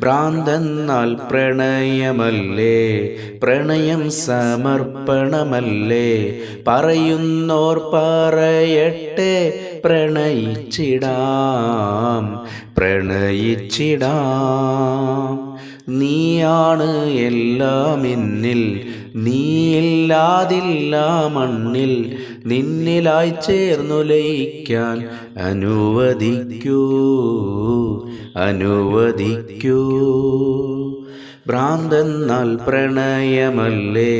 ഭ്രാന്തെന്നാൽ പ്രണയമല്ലേ? പ്രണയം സമർപ്പണമല്ലേ? പറയുന്നോർ പറയട്ടെ പ്രണയിച്ചിടാം പ്രണയിച്ചിടാം. നീയാണ് എല്ലാം എന്നിൽ നീയില്ലാതില്ല മണ്ണിൽ നിന്നിലായി ചേർന്നു ലയിക്കാൻ അനുവദിക്കൂ അനുവദിക്കൂ. ഭ്രാന്തെന്നാൽ പ്രണയമല്ലേ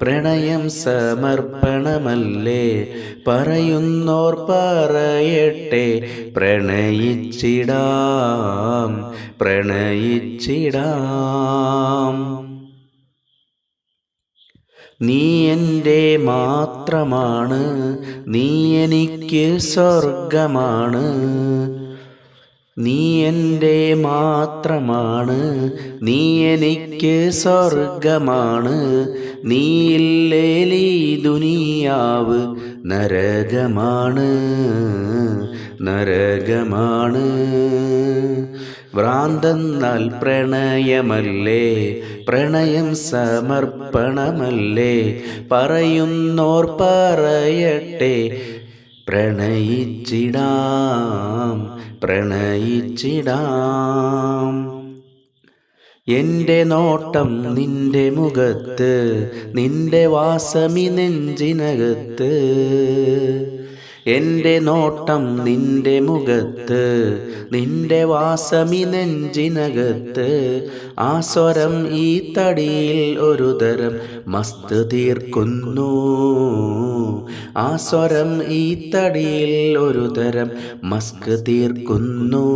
പ്രണയം സമർപ്പണമല്ലേ പറയുന്നോർ പറയട്ടെ പ്രണയിച്ചിടാം പ്രണയിച്ചിടാം. നീ എന്റെ മാത്രമാണ് നീ എനിക്ക് സ്വർഗമാണ് നീ എന്റെ മാത്രമാണ് നീ എനിക്ക് സ്വർഗമാണ് നീയില്ലേലീ ദുനിയാവ് നരകമാണ് നരകമാണ്. ഭ്രാന്തെന്നാൽ പ്രണയമല്ലേ പ്രണയം സമർപ്പണമല്ലേ? പറയുന്നോർ പറയട്ടെ പ്രണയിച്ചിടാം പ്രണയിച്ചിടാം. എന്റെ നോട്ടം നിന്റെ മുഖത്ത് നിന്റെ വാസമി നെഞ്ചിനകത്ത്. എന്റെ നോട്ടം നിന്റെ മുഖത്ത് നിന്റെ വാസമി നെഞ്ചിനകത്ത്. ആ സ്വരം ഈ തടിയിൽ ഒരു തരം മസ്ത് തീർക്കുന്നു. ആ സ്വരം ഈ തടിയിൽ ഒരു തരം മസ്ക് തീർക്കുന്നു.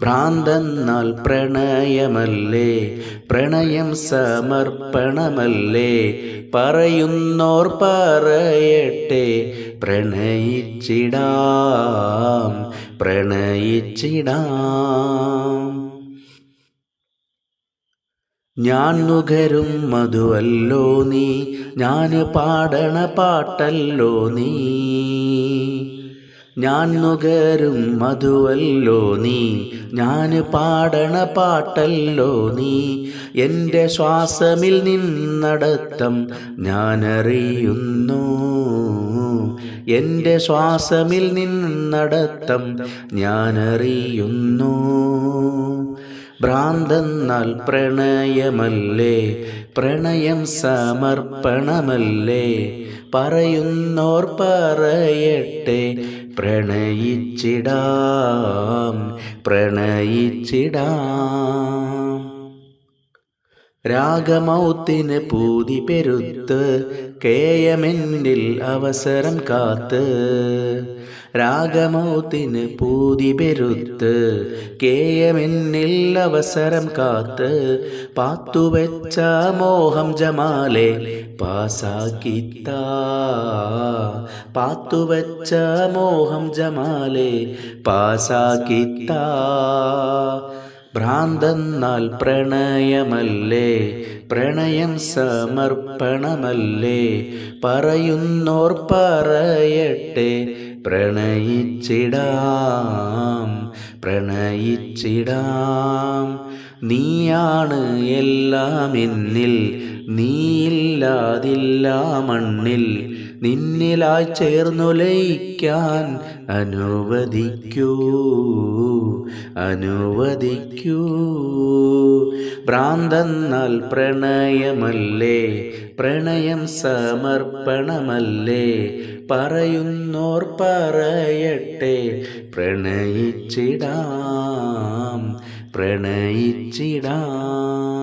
ഭ്രാന്തെന്നാൽ പ്രണയമല്ലേ? പ്രണയം സമർപ്പണമല്ലേ? പറയുന്നോർ പറയട്ടെ പ്രണയിച്ചിടാം പ്രണയിച്ചിടാം. ഞാൻ നുകരും മധുവല്ലോ നീ ഞാൻ പാടണ പാട്ടല്ലോ നീ. ഞാൻ നുകരും മധുവല്ലോ നീ. ഞാൻ പാടണ പാട്ടല്ലോ നീ. എന്റെ ശ്വാസമിൽ നിന്നടത്തം ഞാനറിയുന്നു. എന്റെ ശ്വാസമിൽ നിന്നടത്തം ഞാനറിയുന്നു. ഭ്രാന്തെന്നാൽ പ്രണയമല്ലേ? പ്രണയം സമർപ്പണമല്ലേ? പറയുന്നോർ പറയട്ടെ പ്രണയിച്ചിടാം പ്രണയിച്ചിടാം. രാഗമൗത്തിന് പൂതി പെരുത്ത് കേയമെന്നിൽ അവസരം കാത്ത് രാഗമൗത്തിന് പൂതി പെരുത്ത് കേയമെന്നിൽ അവസരം കാത്ത് പാത്തുവെച്ച മോഹം ജമാലെ പാസാക്കിത്ത. പാത്തുവെച്ച മോഹം ജമാലെ പാസാക്കിത്ത. ഭ്രാന്തെന്നാൽ പ്രണയമല്ലേ പ്രണയം സമർപ്പണമല്ലേ പറയുന്നോർ പറയട്ടെ പ്രണയിച്ചിടാം പ്രണയിച്ചിടാം. നീയാണ് എല്ലാം എന്നിൽ നീയില്ലാതില്ല മണ്ണിൽ. നിന്നിലായി ചേർന്നു ലയിക്കാൻ അനുവദിക്കൂ. അനുവദിക്കൂ. ഭ്രാന്തെന്നാൽ പ്രണയമല്ലേ? പ്രണയം സമർപ്പണമല്ലേ? പറയുന്നോർ പറയട്ടെ പ്രണയിച്ചിടാം. പ്രണയിച്ചിടാം.